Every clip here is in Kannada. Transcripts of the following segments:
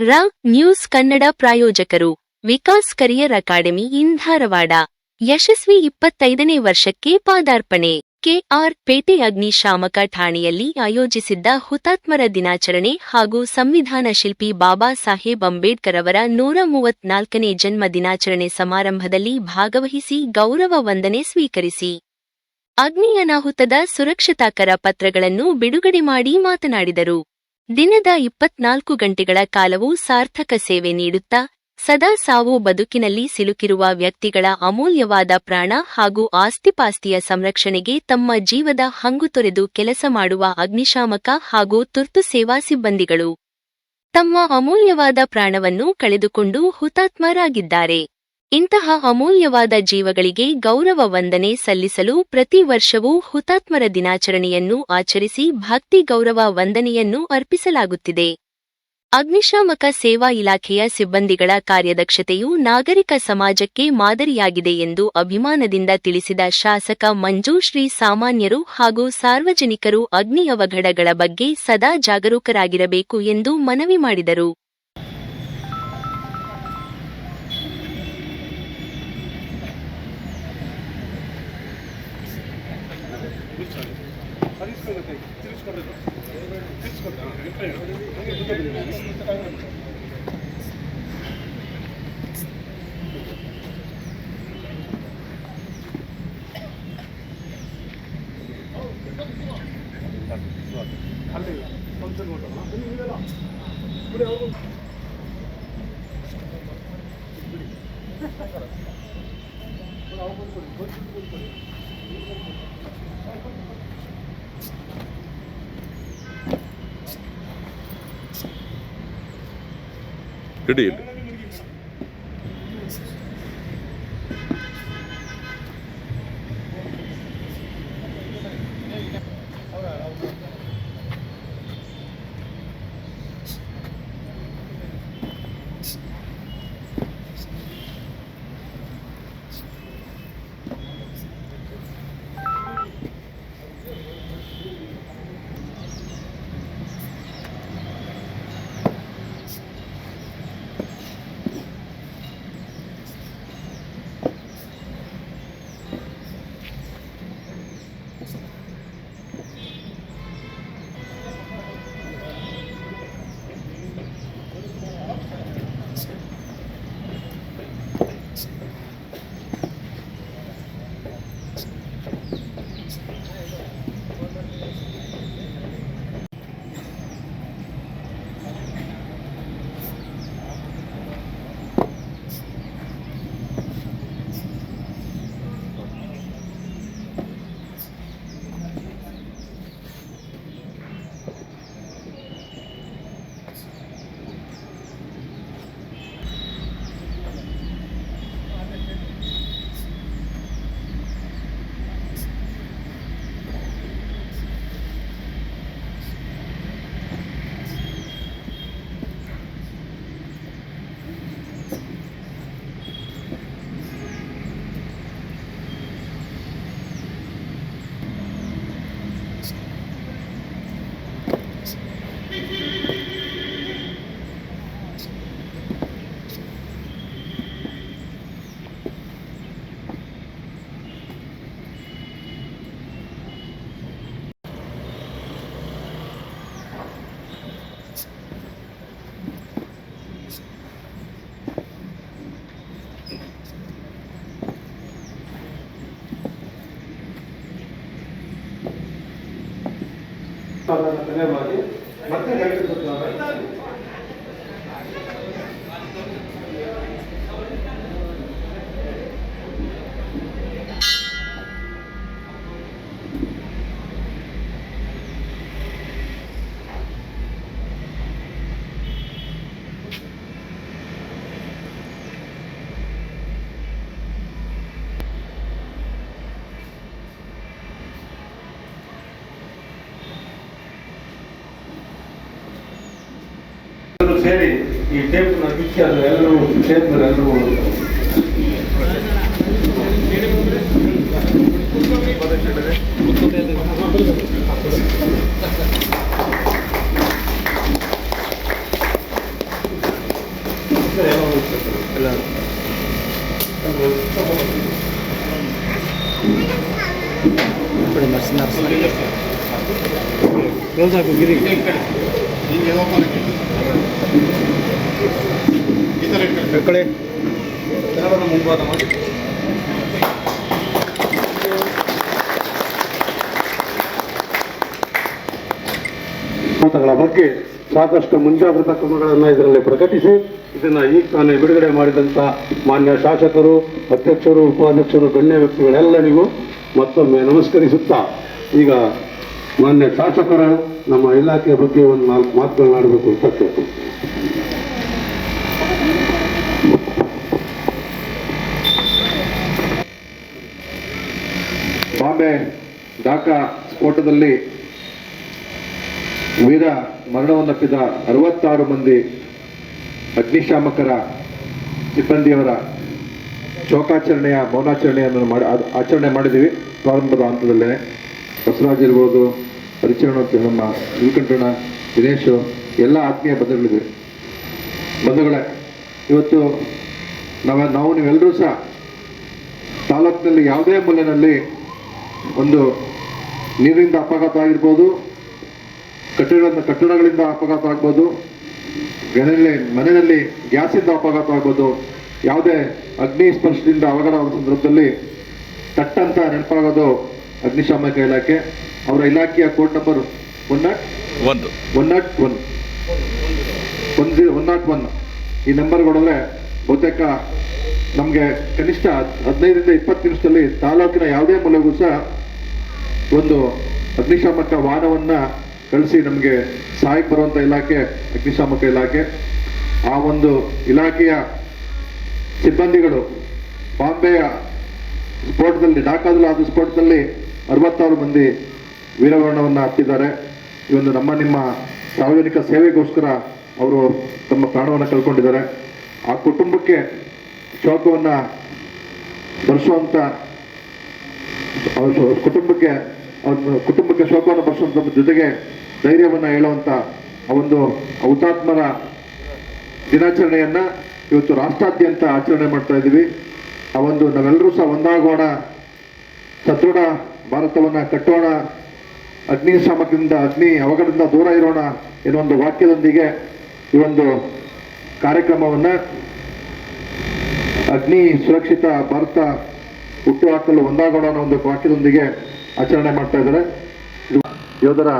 ರ ನ್ಯೂಸ್ ಕನ್ನಡ ಪ್ರಾಯೋಜಕರು, Vikas career academy in Dharwad ಯಶಸ್ವಿ ಇಪ್ಪತ್ತೈದನೇ ವರ್ಷಕ್ಕೆ ಪಾದಾರ್ಪಣೆ. ಕೆಆರ್ ಪೇಟೆ ಅಗ್ನಿಶಾಮಕ ಠಾಣೆಯಲ್ಲಿ ಆಯೋಜಿಸಿದ್ದ ಹುತಾತ್ಮರ ದಿನಾಚರಣೆ ಹಾಗೂ ಸಂವಿಧಾನ ಶಿಲ್ಪಿ ಬಾಬಾ ಸಾಹೇಬ್ ಅಂಬೇಡ್ಕರ್ ಅವರ ನೂರ ಮೂವತ್ನಾಲ್ಕನೇ ಜನ್ಮ ದಿನಾಚರಣೆ ಸಮಾರಂಭದಲ್ಲಿ ಭಾಗವಹಿಸಿ ಗೌರವ ವಂದನೆ ಸ್ವೀಕರಿಸಿ. ಅಗ್ನಿ ಅನಾಹುತದ ಸುರಕ್ಷತಾಕರ ಪತ್ರಗಳನ್ನು ಬಿಡುಗಡೆ ಮಾಡಿ ಮಾತನಾಡಿದರು. ದಿನದ ಇಪ್ಪತ್ನಾಲ್ಕು ಗಂಟೆಗಳ ಕಾಲವೂ ಸಾರ್ಥಕ ಸೇವೆ ನೀಡುತ್ತಾ, ಸದಾ ಸಾವು ಬದುಕಿನಲ್ಲಿ ಸಿಲುಕಿರುವ ವ್ಯಕ್ತಿಗಳ ಅಮೂಲ್ಯವಾದ ಪ್ರಾಣ ಹಾಗೂ ಆಸ್ತಿಪಾಸ್ತಿಯ ಸಂರಕ್ಷಣೆಗೆ ತಮ್ಮ ಜೀವದ ಹಂಗು ತೊರೆದು ಕೆಲಸ ಮಾಡುವ ಅಗ್ನಿಶಾಮಕ ಹಾಗೂ ತುರ್ತು ಸೇವಾ ಸಿಬ್ಬಂದಿಗಳು. ತಮ್ಮ ಅಮೂಲ್ಯವಾದ ಪ್ರಾಣವನ್ನು ಕಳೆದುಕೊಂಡು ಹುತಾತ್ಮರಾಗಿದ್ದಾರೆ. ಇಂತಹ ಅಮೂಲ್ಯವಾದ ಜೀವಗಳಿಗೆ ಗೌರವ ವಂದನೆ ಸಲ್ಲಿಸಲು ಪ್ರತಿ ವರ್ಷವೂ ಹುತಾತ್ಮರ ದಿನಾಚರಣೆಯನ್ನು ಆಚರಿಸಿ ಭಕ್ತಿ ಗೌರವ ವಂದನೆಯನ್ನು ಅರ್ಪಿಸಲಾಗುತ್ತಿದೆ. ಅಗ್ನಿಶಾಮಕ ಸೇವಾ ಇಲಾಖೆಯ ಸಿಬ್ಬಂದಿಗಳ ಕಾರ್ಯದಕ್ಷತೆಯು ನಾಗರಿಕ ಸಮಾಜಕ್ಕೆ ಮಾದರಿಯಾಗಿದೆ ಎಂದು ಅಭಿಮಾನದಿಂದ ತಿಳಿಸಿದ ಶಾಸಕ ಮಂಜುಶ್ರೀ ಸಾಮಾನ್ಯರು ಹಾಗೂ ಸಾರ್ವಜನಿಕರು ಅಗ್ನಿ ಅವಘಡಗಳ ಬಗ್ಗೆ ಸದಾ ಜಾಗರೂಕರಾಗಿರಬೇಕು ಎಂದು ಮನವಿ ಮಾಡಿದರು. ಇಡಿ ಇಲ್ಲಿ ಅದನ್ನು ತಲೆ ಮಾಡಿ ಮತ್ತೆ ഇടിയില്ല ಸುತ್ತುತ್ತಾರೆ. ಎಲ್ಲರೂ ಈ ಟೇಪ್ನ ಬಿಚ್ಚಿ ಅದು ಎಲ್ಲರೂ ಕ್ಷೇತ್ರದ ಎಲ್ಲರೂ ಮರ್ಸಿ ಈ ಮಾಡಿ ಮಾತುಗಳ ಬಗ್ಗೆ ಸಾಕಷ್ಟು ಮುಂಜಾಗ್ರತಾ ಕ್ರಮಗಳನ್ನು ಇದರಲ್ಲಿ ಪ್ರಕಟಿಸಿ, ಇದನ್ನು ಈಗ ತಾನೇ ಬಿಡುಗಡೆ ಮಾಡಿದಂಥ ಮಾನ್ಯ ಶಾಸಕರು, ಅಧ್ಯಕ್ಷರು, ಉಪಾಧ್ಯಕ್ಷರು, ಗಣ್ಯ ವ್ಯಕ್ತಿಗಳೆಲ್ಲರಿಗೂ ಮತ್ತೊಮ್ಮೆ ನಮಸ್ಕರಿಸುತ್ತಾ, ಈಗ ಮಾನ್ಯ ಶಾಸಕರ ನಮ್ಮ ಇಲಾಖೆಯ ಬಗ್ಗೆ ಒಂದು ನಾಲ್ಕು ಮಾತುಗಳನ್ನಾಡಬೇಕು ಅಂತ ಕೇಳ್ತೀನಿ. ಬಾಂಬೆ ಢಾಕಾ ಸ್ಫೋಟದಲ್ಲಿ ವೀರ ಮರಣವನ್ನಪ್ಪಿದ ಅರವತ್ತಾರು ಮಂದಿ ಅಗ್ನಿಶಾಮಕರ ಸಿಬ್ಬಂದಿಯವರ ಶೋಕಾಚರಣೆಯ ಮೌನಾಚರಣೆಯನ್ನು ಮಾಡಿ ಆಚರಣೆ ಮಾಡಿದ್ದೀವಿ. ಪ್ರಾರಂಭದ ಹಂತದಲ್ಲೇ ಬಸವರಾಜ್ ಇರ್ಬೋದು, ಹರಿಚರಣ ನಮ್ಮ ಶ್ರೀಕಂಠಣ ದಿನೇಶು, ಎಲ್ಲ ಆತ್ಮೀಯ ಬಂಧುಗಳಿವೆ ಬಂಧುಗಳೇ, ಇವತ್ತು ನಾವು ನಾವು ನೀವೆಲ್ಲರೂ ಸಹ ತಾಲೂಕಿನಲ್ಲಿ ಯಾವುದೇ ಮೂಲೆಯಲ್ಲಿ ಒಂದು ನೀರಿನಿಂದ ಅಪಘಾತ ಆಗಿರ್ಬೋದು ಕಟ್ಟಡ ಕಟ್ಟಡಗಳಿಂದ ಅಪಘಾತ ಆಗ್ಬೋದು ಮನೆಯಲ್ಲಿ ಮನೆಯಲ್ಲಿ ಗ್ಯಾಸಿಂದ ಅಪಘಾತ ಆಗ್ಬೋದು ಯಾವುದೇ ಅಗ್ನಿ ಸ್ಪರ್ಶದಿಂದ ಅವಘಡ ಸಂದರ್ಭದಲ್ಲಿ ತಟ್ಟಂತ ನೆನಪಾಗೋದು ಅಗ್ನಿಶಾಮಕ ಇಲಾಖೆ. ಅವರ ಇಲಾಖೆಯ ಕೋಡ್ ನಂಬರ್ ಒನ್ ನಾಟ್ ಒಂದು. One nought one. One zero one nought one. ಈ ನಂಬರ್ ಕೊಡಿದ್ರೆ ಬಹುತೇಕ ನಮಗೆ ಕನಿಷ್ಠ ಹದಿನೈದರಿಂದ ಇಪ್ಪತ್ತು ನಿಮಿಷದಲ್ಲಿ ತಾಲೂಕಿನ ಯಾವುದೇ ಮೂಲೆಗೂ ಸಹ ಒಂದು ಅಗ್ನಿಶಾಮಕ ವಾಹನವನ್ನು ಕಳಿಸಿ ನಮಗೆ ಸಹಾಯ ಬರುವಂಥ ಇಲಾಖೆ, ಅಗ್ನಿಶಾಮಕ ಇಲಾಖೆ. ಆ ಒಂದು ಇಲಾಖೆಯ ಸಿಬ್ಬಂದಿಗಳು ಬಾಂಬೆಯ ಸ್ಫೋಟದಲ್ಲಿ ಢಾಕಾದಲ್ಲಿ ಆದ ಸ್ಫೋಟದಲ್ಲಿ ಅರವತ್ತಾರು ಮಂದಿ ವೀರವರ್ಣವನ್ನು ಹತ್ತಿದ್ದಾರೆ. ಈ ಒಂದು ನಮ್ಮ ನಿಮ್ಮ ಸಾರ್ವಜನಿಕ ಸೇವೆಗೋಸ್ಕರ ಅವರು ತಮ್ಮ ಪ್ರಾಣವನ್ನು ಕಳ್ಕೊಂಡಿದ್ದಾರೆ. ಆ ಕುಟುಂಬಕ್ಕೆ ಶೋಕವನ್ನು ಭರಿಸುವಂಥ ಕುಟುಂಬಕ್ಕೆ ಕುಟುಂಬಕ್ಕೆ ಶೋಕವನ್ನು ಭರಿಸುವಂಥ ಜೊತೆಗೆ ಧೈರ್ಯವನ್ನು ಹೇಳುವಂಥ ಆ ಒಂದು ಹುತಾತ್ಮರ ದಿನಾಚರಣೆಯನ್ನು ಇವತ್ತು ರಾಷ್ಟ್ರಾದ್ಯಂತ ಆಚರಣೆ ಮಾಡ್ತಾ ಇದ್ದೀವಿ. ಆ ಒಂದು ನಾವೆಲ್ಲರೂ ಸಹ ಒಂದಾಗೋಣ, ಸದೃಢ ಭಾರತವನ್ನು ಕಟ್ಟೋಣ, ಅಗ್ನಿ ಅಗ್ನಿಶಾಮಕದಿಂದ ಅಗ್ನಿ ಅವಘಡದಿಂದ ದೂರ ಇರೋಣ ಎನ್ನುವ ಒಂದು ವಾಕ್ಯದೊಂದಿಗೆ ಈ ಒಂದು ಕಾರ್ಯಕ್ರಮವನ್ನ ಅಗ್ನಿ ಸುರಕ್ಷಿತ ಭಾರತ ಹುಟ್ಟು ಹಾಕಲು ಒಂದಾಗೋಣ ಅನ್ನೋ ಒಂದು ವಾಕ್ಯದೊಂದಿಗೆ ಆಚರಣೆ ಮಾಡ್ತಾ ಇದ್ದಾರೆ. ಇದು ಯೋಧರ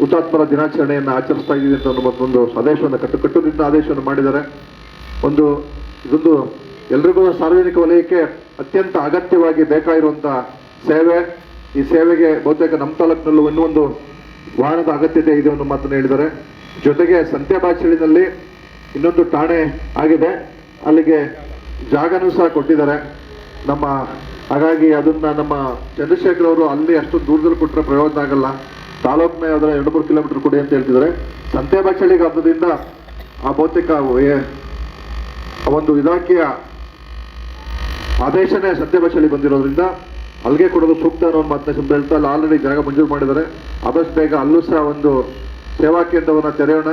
ಹುತಾತ್ಮರ ದಿನಾಚರಣೆಯನ್ನು ಆಚರಿಸ್ತಾ ಇದ್ದೀವಿ ಅಂತ ಒಂದು ಆದೇಶವನ್ನು ಕಟ್ಟು ಕಟ್ಟುನಿಟ್ಟಿನ ಆದೇಶವನ್ನು ಮಾಡಿದ್ದಾರೆ. ಒಂದು ಇದೊಂದು ಎಲ್ರಿಗೂ ಸಾರ್ವಜನಿಕ ವಲಯಕ್ಕೆ ಅತ್ಯಂತ ಅಗತ್ಯವಾಗಿ ಬೇಕಾಗಿರುವಂಥ ಸೇವೆ. ಈ ಸೇವೆಗೆ ಬಹುತೇಕ ನಮ್ಮ ತಾಲೂಕಿನಲ್ಲೂ ಇನ್ನೊಂದು ವಾಹನದ ಅಗತ್ಯತೆ ಇದೆ ಅನ್ನೋ ಮಾತನ್ನು ಹೇಳಿದ್ದಾರೆ. ಜೊತೆಗೆ ಸಂತ್ಯಾಬಾಚಳಿನಲ್ಲಿ ಇನ್ನೊಂದು ಠಾಣೆ ಆಗಿದೆ. ಅಲ್ಲಿಗೆ ಜಾಗನೂ ಸಹ ಕೊಟ್ಟಿದ್ದಾರೆ. ನಮ್ಮ, ಹಾಗಾಗಿ ಅದನ್ನ ನಮ್ಮ ಚಂದ್ರಶೇಖರ್ ಅವರು ಅಲ್ಲಿ ಅಷ್ಟು ದೂರದಲ್ಲಿ ಕೊಟ್ಟರೆ ಪ್ರಯೋಜನ ಆಗಲ್ಲ. ತಾಲೂಕಿನ ಅದರ ಎರಡು ಮೂರು ಕಿಲೋಮೀಟರ್ ಕೊಡಿ ಅಂತ ಹೇಳ್ತಿದ್ದಾರೆ. ಸಂತೆಬಾಚಳಿಗೆ ಆದ್ದರಿಂದ ಆ ಆ ಒಂದು ಇಲಾಖೆಯ ಆದೇಶನೇ ಸತ್ಯಭಾಷೆಯಲ್ಲಿ ಬಂದಿರೋದ್ರಿಂದ ಅಲ್ಲಿಗೆ ಕೊಡೋದು ಸೂಕ್ತ ಅನ್ನೋ ಒಂದು ಮಾತನ್ನ ಶಬ್ದ ಹೇಳ್ತಾ ಅಲ್ಲಿ ಆಲ್ರೆಡಿ ಜಾಗ ಮಂಜೂರು ಮಾಡಿದ್ದಾರೆ. ಆದಷ್ಟು ಬೇಗ ಅಲ್ಲೂ ಸಹ ಒಂದು ಸೇವಾ ಕೇಂದ್ರವನ್ನು ತೆರೆಯೋಣ.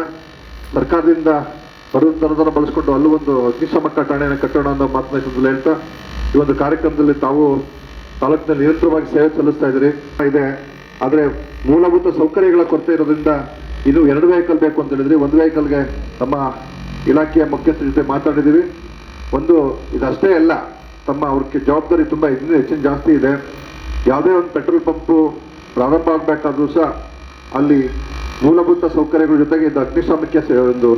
ಸರ್ಕಾರದಿಂದ ಬರುವಂತ ಅನುದಾನ ಬಳಸ್ಕೊಂಡು ಅಲ್ಲೂ ಒಂದು ಅಗ್ನಿಶಾಮಕ ಠಾಣೆಯನ್ನು ಕಟ್ಟೋಣ ಅನ್ನೋ ಮಾತನ್ನ ಸುಮ್ಮನೆ ಹೇಳ್ತಾ, ಈ ಒಂದು ಕಾರ್ಯಕ್ರಮದಲ್ಲಿ ತಾವು ತಾಲೂಕಿನ ನಿರಂತರವಾಗಿ ಸೇವೆ ಸಲ್ಲಿಸ್ತಾ ಇದ್ದೀರಿ. ಇದೆ. ಆದರೆ ಮೂಲಭೂತ ಸೌಕರ್ಯಗಳ ಕೊರತೆ ಇರೋದ್ರಿಂದ ಇನ್ನು ಎರಡು ವೆಹಿಕಲ್ ಬೇಕು ಅಂತ ಹೇಳಿದ್ರಿ ಒಂದು ವೆಹಿಕಲ್ಗೆ ನಮ್ಮ ಇಲಾಖೆಯ ಮುಖ್ಯಸ್ಥರ ಜೊತೆ ಮಾತಾಡಿದ್ದೀವಿ. ಒಂದು ಇದಷ್ಟೇ ಅಲ್ಲ, ತಮ್ಮ ಅವ್ರಿಗೆ ಜವಾಬ್ದಾರಿ ತುಂಬ ಇನ್ನೂ ಹೆಚ್ಚಿನ ಜಾಸ್ತಿ ಇದೆ. ಯಾವುದೇ ಒಂದು ಪೆಟ್ರೋಲ್ ಪಂಪು ಪ್ರಾರಂಭ ಆಗಬೇಕಾದ್ರೂ ಸಹ ಅಲ್ಲಿ ಮೂಲಭೂತ ಸೌಕರ್ಯಗಳ ಜೊತೆಗೆ ಇದು ಅಗ್ನಿಶಾಮಕ ಸೇ- ಒಂದು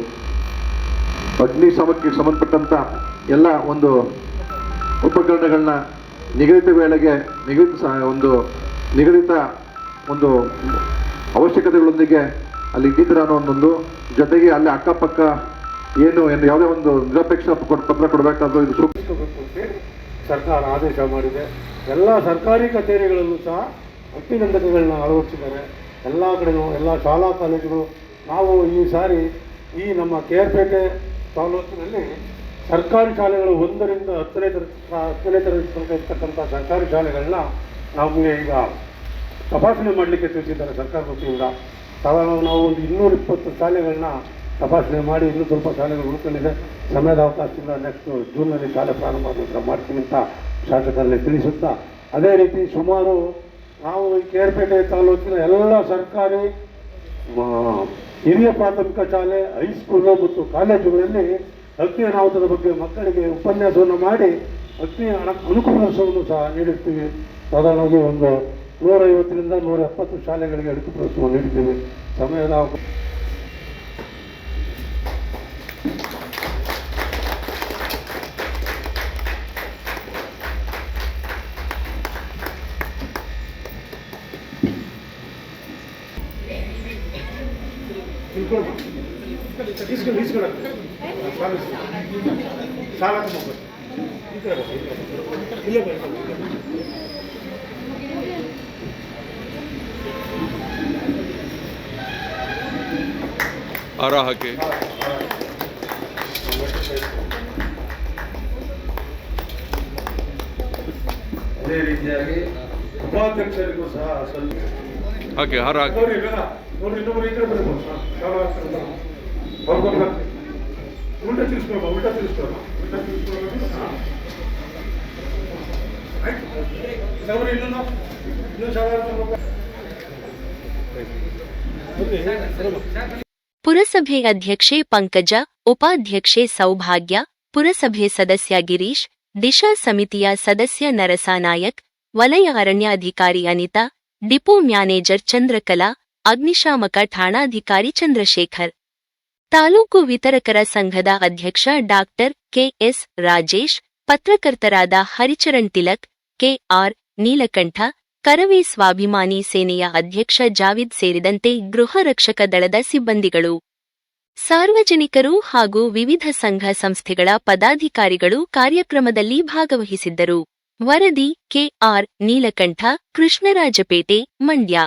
ಅಗ್ನಿಶಾಮಕಕ್ಕೆ ಸಂಬಂಧಪಟ್ಟಂಥ ಎಲ್ಲ ಒಂದು ಉಪಕರಣಗಳನ್ನ ನಿಗದಿತ ವೇಳೆಗೆ ನಿಗದಿತ ಒಂದು ನಿಗದಿತ ಒಂದು ಅವಶ್ಯಕತೆಗಳೊಂದಿಗೆ ಅಲ್ಲಿ ಇಟ್ಟಿದ್ದೀರ ಅನ್ನೋ ಒಂದೊಂದು. ಜೊತೆಗೆ ಅಲ್ಲಿ ಅಕ್ಕಪಕ್ಕ ಏನು ಏನು ಯಾವುದೇ ಒಂದು ನಿರಪೇಕ್ಷ ಪತ್ರ ಕೊಡಬೇಕಾದ್ರೂ ಇದು ಅಂತೇಳಿ ಸರ್ಕಾರ ಆದೇಶ ಮಾಡಿದೆ. ಎಲ್ಲ ಸರ್ಕಾರಿ ಕಚೇರಿಗಳಲ್ಲೂ ಸಹ ಅಗ್ನಿಗಂಧಕಗಳನ್ನ ಅಳವಡಿಸಿದ್ದಾರೆ. ಎಲ್ಲ ಕಡೆನೂ, ಎಲ್ಲ ಶಾಲಾ ಕಾಲೇಜುಗಳು, ನಾವು ಈ ಸಾರಿ ಈ ನಮ್ಮ ಕೇರ್ಪೇಟೆ ತಾಲೂಕಿನಲ್ಲಿ ಸರ್ಕಾರಿ ಶಾಲೆಗಳು ಒಂದರಿಂದ ಹತ್ತನೇ ತರಗತಿ ಹತ್ತನೇ ತರಗತಿ ತನಕ ಇರ್ತಕ್ಕಂಥ ಸರ್ಕಾರಿ ಶಾಲೆಗಳನ್ನ ನಮಗೆ ಈಗ ತಪಾಸಣೆ ಮಾಡಲಿಕ್ಕೆ ತಿಳಿಸಿದ್ದಾರೆ ಸರ್ಕಾರ ವತಿಯಿಂದ. ಸಾಧಾರಣ ನಾವು ಒಂದು ಇನ್ನೂರ ಇಪ್ಪತ್ತು ಶಾಲೆಗಳನ್ನ ತಪಾಸಣೆ ಮಾಡಿ ಇನ್ನೂ ಸ್ವಲ್ಪ ಶಾಲೆಗಳು ಉಳ್ಕೊಂಡಿದೆ. ಸಮಯದ ಅವಕಾಶದಿಂದ ನೆಕ್ಸ್ಟ್ ಜೂನ್ನಲ್ಲಿ ಶಾಲೆ ಪ್ರಾರಂಭ ಆದ ಮಾಡ್ತೀನಿ ಅಂತ ಶಾಸಕರಲ್ಲಿ ತಿಳಿಸುತ್ತಾ. ಅದೇ ರೀತಿ ಸುಮಾರು ನಾವು ಕೇರ್ಪೇಟೆ ತಾಲೂಕಿನ ಎಲ್ಲ ಸರ್ಕಾರಿ ಹಿರಿಯ ಪ್ರಾಥಮಿಕ ಶಾಲೆ ಹೈಸ್ಕೂಲು ಮತ್ತು ಕಾಲೇಜುಗಳಲ್ಲಿ ಅಗ್ನಿ ಅನಾಹುತದ ಬಗ್ಗೆ ಮಕ್ಕಳಿಗೆ ಉಪನ್ಯಾಸವನ್ನು ಮಾಡಿ ಅಗ್ನಿ ಅನುಕೂಲಸವನ್ನು ಸಹ ನೀಡುತ್ತೀವಿ. ಸಾಧಾರಣವಾಗಿ ಒಂದು ನೂರೈವತ್ತರಿಂದ ನೂರ ಎಪ್ಪತ್ತು ಶಾಲೆಗಳಿಗೆ ಪ್ರದರ್ಶನವನ್ನು ನೀಡುತ್ತೀವಿ. ಸಮಯದ ಅವಕಾಶ ಇಸ್ಕೊಂಡು ಇಸ್ಕೊಂಡು ಸಾಲ ಸಾಲ ತಗೊಂಡು ಈ ಕಡೆ ಬಾ, ಈ ಕಡೆ ಬಾ. ಇಲ್ಲೇ ಬಾ, ಇಲ್ಲೇ ಬಾ. ಹಾರ ಹಾಕಿ ಅದೇ ರೀತಿಯಾಗಿ ಉಪಾಧ್ಯಕ್ಷರಿಗೂ ಸಹ ಸಲ್ಲಿ ಹಾಕಿ ಹಾರ ಹಾಕಿ ನೋಡ್ರಿ ಬೇಗ ನೋಡ್ರಿ ಇನ್ನೊಬ್ರು ಈ ಕಡೆ ಬರ್ಬೇಕು ಹಾ, ಶಾಲಾ ಆಸ್ಪತ್ರೆ ಹತ್ರ. ಹೊರ್ಗೊಂಡ್ ಬರ್ತೀನಿ. ಉಲ್ಟಾ ತಿರ್ಸ್ಕೊಳ್ಬಾ ಉಲ್ಟಾ ತಿರ್ಸ್ಕೊಳ್ಬಾ ಉಲ್ಟಾ ತಿರ್ಸ್ಕೊಳ್ಬೇಕು ಹಾ. ಆಯ್ತು ಇನ್ನೊಬ್ರು ಇನ್ನೊಂದು ಇನ್ನೊಂದು ಶಾಲಾ ಆಸ್ಪತ್ರೆ ಹೋಗ್ಬಾ. ಬರ್ರಿ, ಬರಮ್ಮ. ಪುರಸಭೆ ಅಧ್ಯಕ್ಷೆ ಪಂಕಜ ಉಪಾಧ್ಯಕ್ಷೆ ಸೌಭಾಗ್ಯ ಪುರಸಭೆ ಸದಸ್ಯ ಗಿರೀಶ್ ದಿಶಾ ಸಮಿತಿಯ ಸದಸ್ಯ ನರಸಾನಾಯಕ್ ವಲಯ ಅರಣ್ಯಾಧಿಕಾರಿ ಅನಿತಾ ಡಿಪೋ ಮ್ಯಾನೇಜರ್ ಚಂದ್ರಕಲಾ, ಅಗ್ನಿಶಾಮಕ ಠಾಣಾಧಿಕಾರಿ ಚಂದ್ರಶೇಖರ್. ತಾಲೂಕು ವಿತರಕರ ಸಂಘದ ಅಧ್ಯಕ್ಷ ಡಾಕ್ಟರ್ ಕೆಎಸ್ ರಾಜೇಶ್, ಪತ್ರಕರ್ತರಾದ ಹರಿಚರಣ್ ತಿಲಕ್, ಕೆಆರ್ ನೀಲಕಂಠ, ಕರವೇ ಸ್ವಾಭಿಮಾನಿ ಸೇನೆಯ ಅಧ್ಯಕ್ಷ ಜಾವಿದ್ ಸೇರಿದಂತೆ ಗೃಹ ರಕ್ಷಕ ದಳದ ಸಿಬ್ಬಂದಿಗಳು. ಸಾರ್ವಜನಿಕರು ಹಾಗೂ ವಿವಿಧ ಸಂಘ ಸಂಸ್ಥೆಗಳ ಪದಾಧಿಕಾರಿಗಳು ಕಾರ್ಯಕ್ರಮದಲ್ಲಿ ಭಾಗವಹಿಸಿದ್ದರು. ವರದಿ ಕೆಆರ್ ನೀಲಕಂಠ ಕೃಷ್ಣರಾಜಪೇಟೆ ಮಂಡ್ಯ.